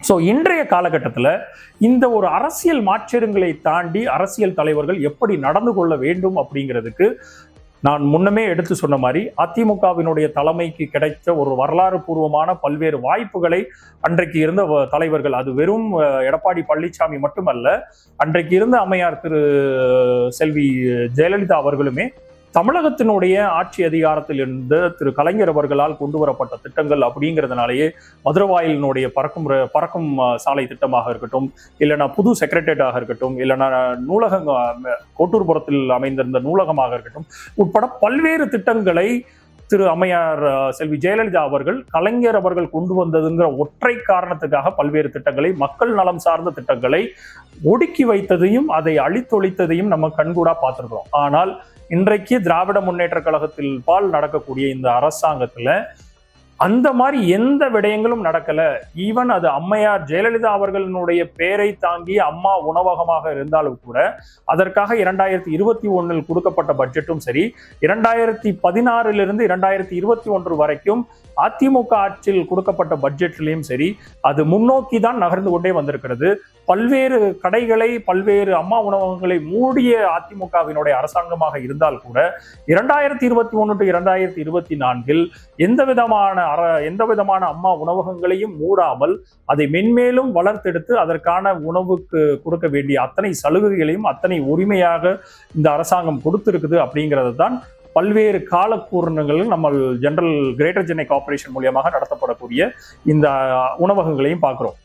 So இன்றைய காலகட்டத்தில் இந்த ஒரு அரசியல் மாற்றங்களை தாண்டி அரசியல் தலைவர்கள் எப்படி நடந்து கொள்ள வேண்டும் அப்படிங்கிறதுக்கு நான் முன்னமே எடுத்து சொன்ன மாதிரி அதிமுகவினுடைய தலைமைக்கு கிடைத்த ஒரு வரலாறு பூர்வமான பல்வேறு வாய்ப்புகளை அன்றைக்கு இருந்த வ- தலைவர்கள் அது வெறும் எடப்பாடி பழனிசாமி மட்டுமல்ல அன்றைக்கு இருந்த அம்மையார் திரு செல்வி ஜெயலலிதா அவர்களுமே தமிழகத்தினுடைய ஆட்சி அதிகாரத்தில் இருந்து திரு கலைஞர் அவர்களால் கொண்டு வரப்பட்ட திட்டங்கள் அப்படிங்கிறதுனாலேயே மதுரவாயிலினுடைய பறக்கும் பறக்கும் சாலை திட்டமாக இருக்கட்டும் இல்லைனா புது செக்ரட்டரியேட்டாக இருக்கட்டும் இல்லைனா நூலகம் கோட்டூர்புரத்தில் அமைந்திருந்த நூலகமாக இருக்கட்டும் உட்பட பல்வேறு திட்டங்களை திரு அம்மையார் செல்வி ஜெயலலிதா அவர்கள் கலைஞர் அவர்கள் கொண்டு வந்ததுங்கிற ஒற்றை காரணத்துக்காக பல்வேறு திட்டங்களை மக்கள் நலம் சார்ந்த திட்டங்களை ஒடுக்கி வைத்ததையும் அதை அழித்தொழித்ததையும் நம்ம கண்கூடா பார்த்துருக்கிறோம். ஆனால் இன்றைக்கு திராவிட முன்னேற்ற கழகத்தில் பால் நடக்கக்கூடிய இந்த அரசாங்கத்தில் அந்த மாதிரி எந்த விடயங்களும் நடக்கல. ஈவன் அது அம்மையார் ஜெயலலிதா அவர்களினுடைய பெயரை தாங்கி அம்மா உணவகமாக இருந்தாலும் கூட அதற்காக இரண்டாயிரத்தி இருபத்தி ஒன்னில் கொடுக்கப்பட்ட பட்ஜெட்டும் சரி இரண்டாயிரத்தி பதினாறிலிருந்து இரண்டாயிரத்தி இருபத்தி ஒன்று வரைக்கும் அதிமுக ஆட்சியில் கொடுக்கப்பட்ட பட்ஜெட்லையும் சரி அது முன்னோக்கி தான் நகர்ந்து கொண்டே வந்திருக்கிறது. பல்வேறு கடைகளை பல்வேறு அம்மா உணவகங்களை மூடிய அதிமுகவினுடைய அரசாங்கமாக இருந்தால் கூட இரண்டாயிரத்தி இருபத்தி ஒன்று டு இரண்டாயிரத்தி இருபத்தி நான்கில் எந்த விதமான அற எந்த விதமான அம்மா உணவகங்களையும் மூடாமல் அதை மென்மேலும் வளர்த்தெடுத்து அதற்கான உணவுக்கு கொடுக்க வேண்டிய அத்தனை சலுகைகளையும் அத்தனை உரிமையாக இந்த அரசாங்கம் கொடுத்திருக்குது அப்படிங்கிறது தான் பல்வேறு காலக்கூறுகளில் நம்ம ஜெனரல் கிரேட்டர் சென்னை கார்பரேஷன் மூலியமாக நடத்தப்படக்கூடிய இந்த உணவகங்களையும் பார்க்குறோம்.